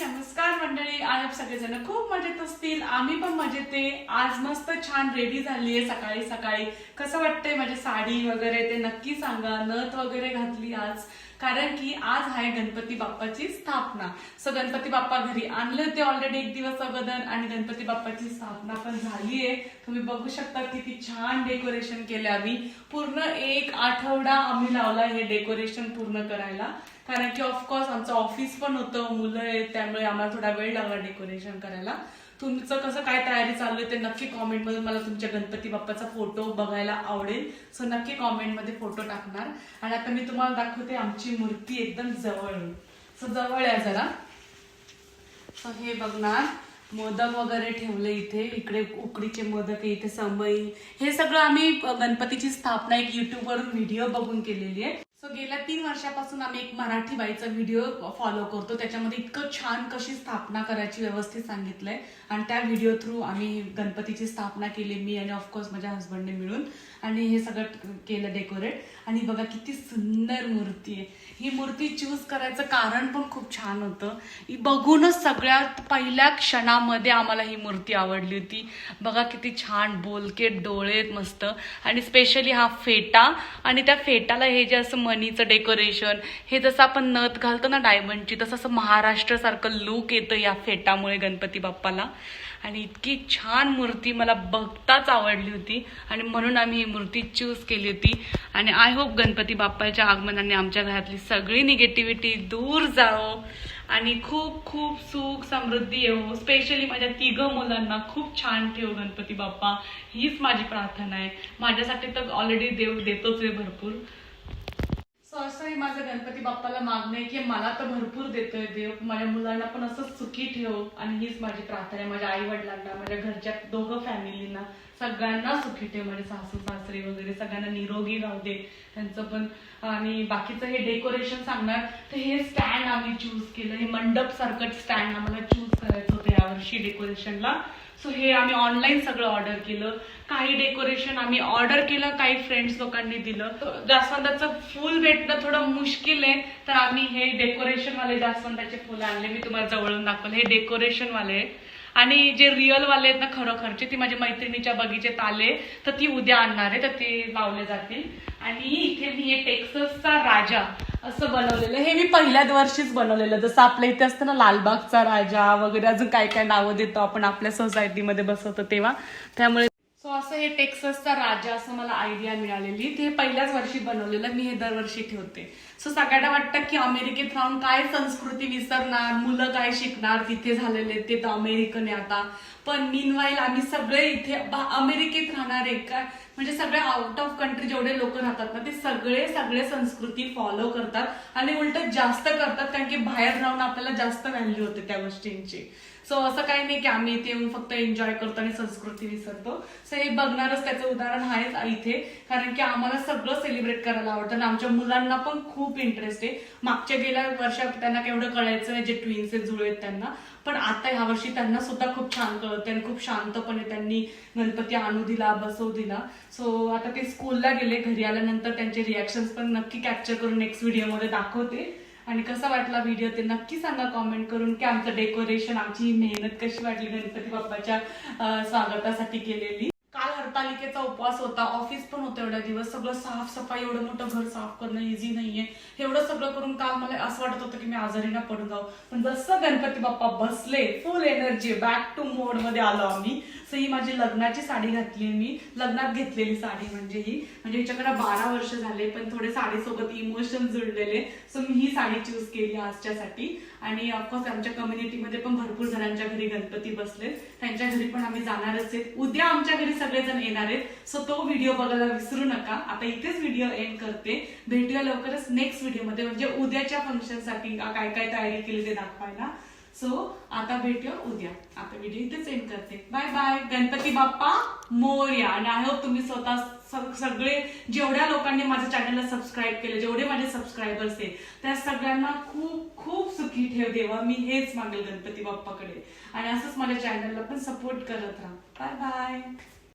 नमस्कार मंडळी. आज सगळेजण खूप मजेत असतील. आम्ही पण मजेत. आहे आज मस्त छान रेडी झालीये सकाळी सकाळी कसं वाटतंय माझी साडी वगैरे ते नक्की सांगा. नथ वगैरे घातली आज. कारण की आज आहे गणपती बाप्पाची स्थापना. सो गणपती बाप्पा घरी आणले होते ऑलरेडी एक दिवस अगोदर आणि गणपती बाप्पाची स्थापना पण झालीये. तुम्ही बघू शकता किती छान डेकोरेशन केले आम्ही. पूर्ण एक आठवडा आम्ही लावला हे डेकोरेशन पूर्ण करायला. कारण की ऑफकोर्स आमचं ऑफिस पण होतं मुलं आहेत त्यामुळे आम्हाला थोडा वेळ लागला डेकोरेशन करायला. तुमचं कसं काय तयारी चालू आहे ते नक्की कॉमेंटमध्ये मला तुमच्या गणपती बाप्पाचा फोटो बघायला आवडेल. सो नक्की कॉमेंटमध्ये फोटो टाकणार. आणि आता मी तुम्हाला दाखवते आमची मूर्ती एकदम जवळ. सो जवळ आहे जरा. सो हे बघणार. मोदक वगैरे ठेवले इथे. इकडे उकडीचे मोदक इथे समई हे सगळं आम्ही गणपतीची स्थापना एक युट्यूबवरून व्हिडिओ बघून केलेली आहे. सो गेल्या तीन वर्षापासून आम्ही एक मराठी बाईचा व्हिडिओ फॉलो करतो. त्याच्यामध्ये इतकं छान कशी स्थापना करायची व्यवस्थित सांगितलंय. आणि त्या व्हिडिओ थ्रू आम्ही गणपतीची स्थापना केली मी आणि ऑफकोर्स माझ्या हस्बंडने मिळून. आणि हे सगळं केलं डेकोरेट आणि बघा किती सुंदर मूर्ती आहे. ही मूर्ती चूज करायचं कारण पण खूप छान होतं. ही बघूनच सगळ्यात पहिल्या क्षणामध्ये आम्हाला ही मूर्ती आवडली होती. बघा किती छान बोलके डोळे मस्त. आणि स्पेशली हा फेटा. आणि त्या फेटाला हे जे असं मनीचं डेकोरेशन हे जसं आपण नथ घालतो ना डायमंडची तसं असं महाराष्ट्रासारखं लुक येतं या फेटामुळे गणपती बाप्पाला. आणि इतकी छान मूर्ती मला बघताच आवडली होती. आणि म्हणून आम्ही ही मूर्ती चूज केली होती. आणि आय होप गणपती बाप्पाच्या आगमनाने आमच्या घरातली सगळी निगेटिव्हिटी दूर जावो. आणि खूप खूप सुख समृद्धी येऊ स्पेशली माझ्या तिघं मुलांना खूप छान ठेव गणपती बाप्पा. हीच माझी प्रार्थना आहे. माझ्यासाठी तर ऑलरेडी देव देतोच आहे भरपूर. सो असं हे माझं गणपती बाप्पाला मागणं आहे की मला तर भरपूर देतोय देव. माझ्या मुलांना पण असं सुखी ठेव. आणि हीच माझी प्रार्थना आहे. माझ्या आई वडिलांना माझ्या घरच्या दोघं फॅमिलीना सगळ्यांना सुखी ठेव. माझे सासू सासरे वगैरे सगळ्यांना निरोगी राहू दे. त्यांचं पण आणि बाकीचं हे डेकोरेशन सांगणार. तर हे स्टँड आम्ही चूज केलं. हे मंडप सारखं स्टँड आम्हाला चूज करायचं हरशी डेकोरेशनला. सो हे आम्ही ऑनलाईन सगळं ऑर्डर केलं. काही डेकोरेशन आम्ही ऑर्डर केलं काही फ्रेंड्स लोकांनी दिलं. जास्वंदाचं फुल भेटणं थोडं मुश्किल आहे तर आम्ही हे डेकोरेशन वाले जास्वंदाचे फुलं आणले. मी तुम्हाला जवळून दाखवले. हे डेकोरेशन वाले आणि जे रिअलवाले आहेत ना खरोखरचे ती माझ्या मैत्रिणीच्या बगीचेत आले तर ती उद्या आणणार आहे तर ते लावले जातील. आणि इथे मी हे टेक्ससचा राजा असं बनवलेलं. हे मी पहिल्याच वर्षीच बनवलेलं. जसं आपल्या इथे असतं ना लालबागचा राजा वगैरे अजून काय काय नावं देतो आपण आपल्या सोसायटीमध्ये बसवतो तेव्हा. त्यामुळे सो असं हे टेक्ससचा राजा असं मला आयडिया मिळालेली. ते पहिल्याच वर्षी बनवलेलं. मी हे दरवर्षी ठेवते. सो सगळ्यांना वाटतं की अमेरिकेत राहून काय संस्कृती विसरणार मुलं काय शिकणार तिथे झालेले ते तर अमेरिकन आहे आता. पण मीनवाईल आम्ही सगळे इथे अमेरिकेत राहणारे काय म्हणजे सगळे आउट ऑफ कंट्री जेवढे लोक राहतात ना ते सगळे सगळे संस्कृती फॉलो करतात आणि उलट जास्त करतात कारण की बाहेर राहून आपल्याला जास्त व्हॅल्यू होते त्या गोष्टींची. सो असं काही नाही की आम्ही इथे येऊन फक्त एन्जॉय करतो आणि संस्कृती विसरतो. सो हे बघणारच त्याचं उदाहरण आहेच इथे. कारण की आम्हाला सगळं सेलिब्रेट करायला आवडतं आणि आमच्या मुलांना पण खूप इंटरेस्ट आहे. मागच्या गेल्या वर्षात त्यांना केवढं कळायचं नाही जे ट्विन्स आहेत जुळे आहेत त्यांना. पण आता ह्या वर्षी त्यांना सुद्धा खूप छान कळतं आणि खूप शांतपणे त्यांनी गणपती आणू दिला बसवू दिला. सो आता ते स्कूलला गेले घरी आल्यानंतर त्यांचे रिॲक्शन पण नक्की कॅप्चर करून नेक्स्ट व्हिडिओमध्ये दाखवते. आणि कसा वाटला व्हिडिओ ते नक्की सांगा कॉमेंट करून की आमचं डेकोरेशन आमची ही मेहनत कशी वाटली गणपती बाप्पाच्या स्वागतासाठी केलेली. हरतालिकेचा उपवास होता ऑफिस पण होतं एवढ्या दिवस. सगळं साफसफाई एवढं मोठं घर साफ करणं इझी नाहीये. एवढं सगळं करून काल मला असं वाटत होतं की मी आजारी ना पडून जाऊ. पण जसं गणपती बाप्पा बसले फुल एनर्जी बॅक टू मोडमध्ये आलो आम्ही. सो ही माझी लग्नाची साडी घातली मी. लग्नात घेतलेली साडी म्हणजे ही. म्हणजे हिच्याकडे बारा वर्ष झाले पण थोडे साडीसोबत इमोशन जुळलेले. सो मी ही साडी चूज केली आजच्यासाठी. आणि ऑफकोर्स आमच्या कम्युनिटीमध्ये पण भरपूर जणांच्या घरी गणपती बसले त्यांच्या घरी पण आम्ही जाणारच आहेत. उद्या आमच्या घरी सगळेजण येणार आहेत. सो तो व्हिडिओ बघायला विसरू नका. आता इथेच व्हिडिओ एंड करते. भेटूया लवकरच नेक्स्ट व्हिडिओमध्ये म्हणजे उद्याच्या फंक्शनसाठी काय काय तयारी केली ते दाखवायला. सो आता भेटूया उद्या. आता व्हिडिओ इथेच एंड करते. Bye bye Ganpati Bappa Morya. आणि आय होप तुम्ही स्वतः सगळे जेवढ्या लोकांनी माझ्या चॅनलला सबस्क्राईब केले जेवढे माझे सबस्क्रायबर्स आहेत त्या सगळ्यांना खूप खूप सुखी ठेव देवा. मी हेच मागेल गणपती बाप्पाकडे. आणि असंच माझ्या चॅनलला पण सपोर्ट करत राहा. Bye bye